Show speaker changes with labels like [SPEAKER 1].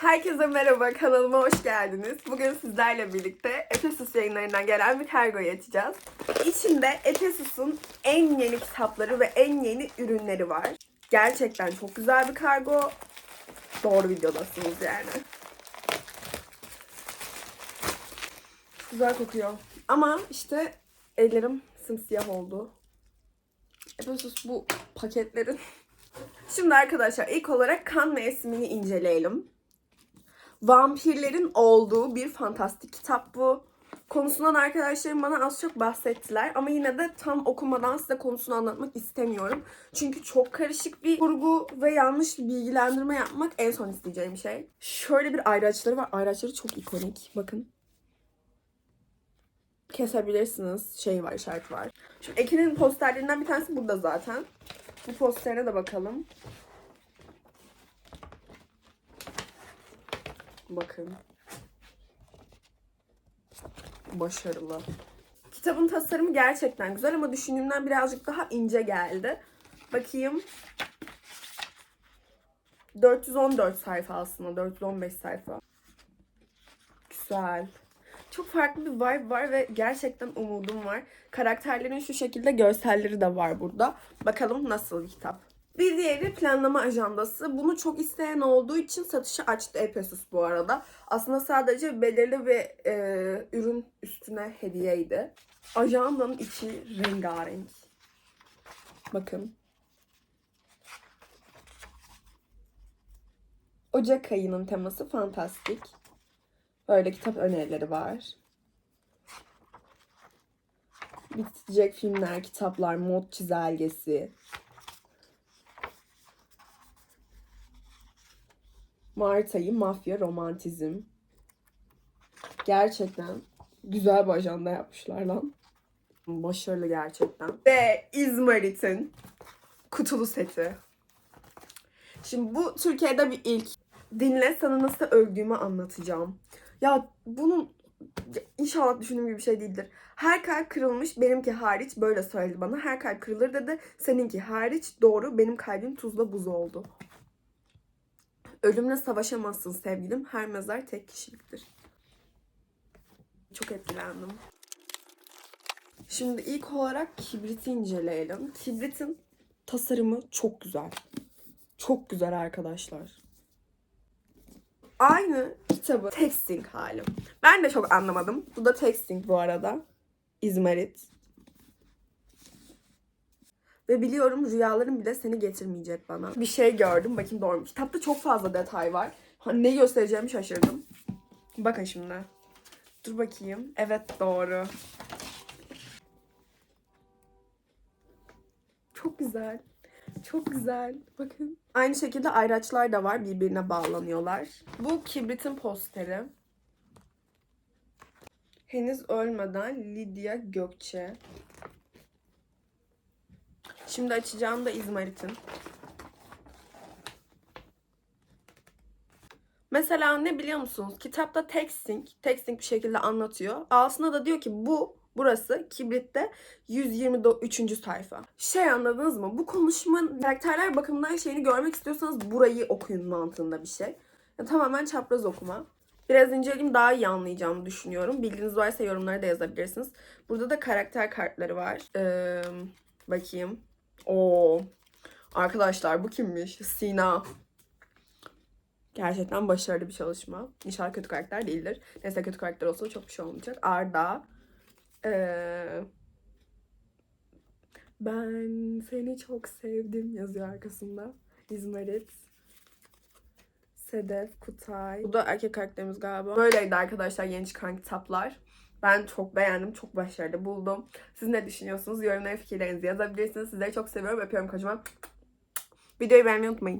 [SPEAKER 1] Herkese merhaba, kanalıma hoş geldiniz. Bugün sizlerle birlikte Efesus yayınlarından gelen bir kargoyu açacağız. İçinde Efesus'un en yeni kitapları ve en yeni ürünleri var. Gerçekten çok güzel bir kargo. Doğru videodasınız yani. Güzel kokuyor. Ama işte ellerim simsiyah oldu. Efesus bu paketlerin Şimdi arkadaşlar ilk olarak kan mevsimini inceleyelim. Vampirlerin olduğu bir fantastik kitap bu. Konusundan arkadaşlarım bana az çok bahsettiler ama yine de tam okumadan size konusunu anlatmak istemiyorum. Çünkü çok karışık bir kurgu ve yanlış bir bilgilendirme yapmak en son isteyeceğim şey. Şöyle bir ayraçları var. Ayraçları çok ikonik. Bakın. Kesebilirsiniz. Şey var, işaret var. Şimdi Ekin'in posterlerinden bir tanesi burada zaten. Bu posterine de bakalım. Bakın. Başarılı. Kitabın tasarımı gerçekten güzel ama düşündüğümden birazcık daha ince geldi. Bakayım. 414 sayfa aslında. 415 sayfa. Güzel. Çok farklı bir vibe var ve gerçekten umudum var. Karakterlerin şu şekilde görselleri de var burada. Bakalım nasıl kitap. Bir diğeri planlama ajandası. Bunu çok isteyen olduğu için satışa açtı Epesus bu arada. Aslında sadece belirli bir e, ürün üstüne hediyeydi. Ajandanın içi rengarenk. Bakın. Ocak ayının teması fantastik. Böyle kitap önerileri var. Bitecek filmler, kitaplar, mod çizelgesi. Mart ayı mafya romantizm. Gerçekten güzel bir ajanda yapmışlar lan. Başarılı gerçekten. Ve İzmarit'in kutulu seti. Şimdi bu Türkiye'de bir ilk. Dinle sana nasıl öldüğümü anlatacağım. Ya bunun inşallah düşündüğüm gibi bir şey değildir. Her kalp kırılmış benimki hariç böyle söyledi bana. Her kalp kırılır dedi. Seninki hariç doğru benim kalbim tuzla buz oldu. Ölümle savaşamazsın sevgilim. Her mezar tek kişiliktir. Çok etkilendim. Şimdi ilk olarak kibriti inceleyelim. Kibritin tasarımı çok güzel. Çok güzel arkadaşlar. Aynı kitabı texting hali. Ben de çok anlamadım. Bu da texting bu arada. İzmarit. Ve biliyorum rüyalarım bile seni getirmeyecek bana. Bir şey gördüm. Bakayım doğru mu? Kitapta çok fazla detay var. Ha, ne göstereceğimi şaşırdım. Bakın şimdi. Dur bakayım. Evet doğru. Çok güzel. Çok güzel. Bakın. Aynı şekilde ayraçlar da var. Birbirine bağlanıyorlar. Bu kibritin posteri. Henüz ölmeden Lidya Gökçe. Şimdi açacağım da İzmarit'in. Mesela ne biliyor musunuz? Kitapta texting, texting bir şekilde anlatıyor. Altında da diyor ki bu burası kibritte 123. sayfa. Şey anladınız mı? Bu konuşmanın karakterler bakımından şeyini görmek istiyorsanız burayı okuyun mantığında bir şey. Ya, tamamen çapraz okuma. Biraz inceleyeyim daha iyi anlayacağımı düşünüyorum. Bildiğiniz varsa yorumlara da yazabilirsiniz. Burada da karakter kartları var. Ee, bakayım. Oo. Arkadaşlar bu kimmiş? Sina. Gerçekten başarılı bir çalışma. İnşallah kötü karakter değildir. Neyse kötü karakter olsa çok bir şey olmayacak. Arda. Ee, ben seni çok sevdim yazıyor arkasında. İzmarit. Sedef, Kutay. Bu da erkek karakterimiz galiba. Böyleydi arkadaşlar yeni çıkan kitaplar. Ben çok beğendim. Çok başarılı buldum. Siz ne düşünüyorsunuz? Yorumlara fikirlerinizi yazabilirsiniz. Sizleri çok seviyorum. Öpüyorum kocaman. Videoyu beğenmeyi unutmayın.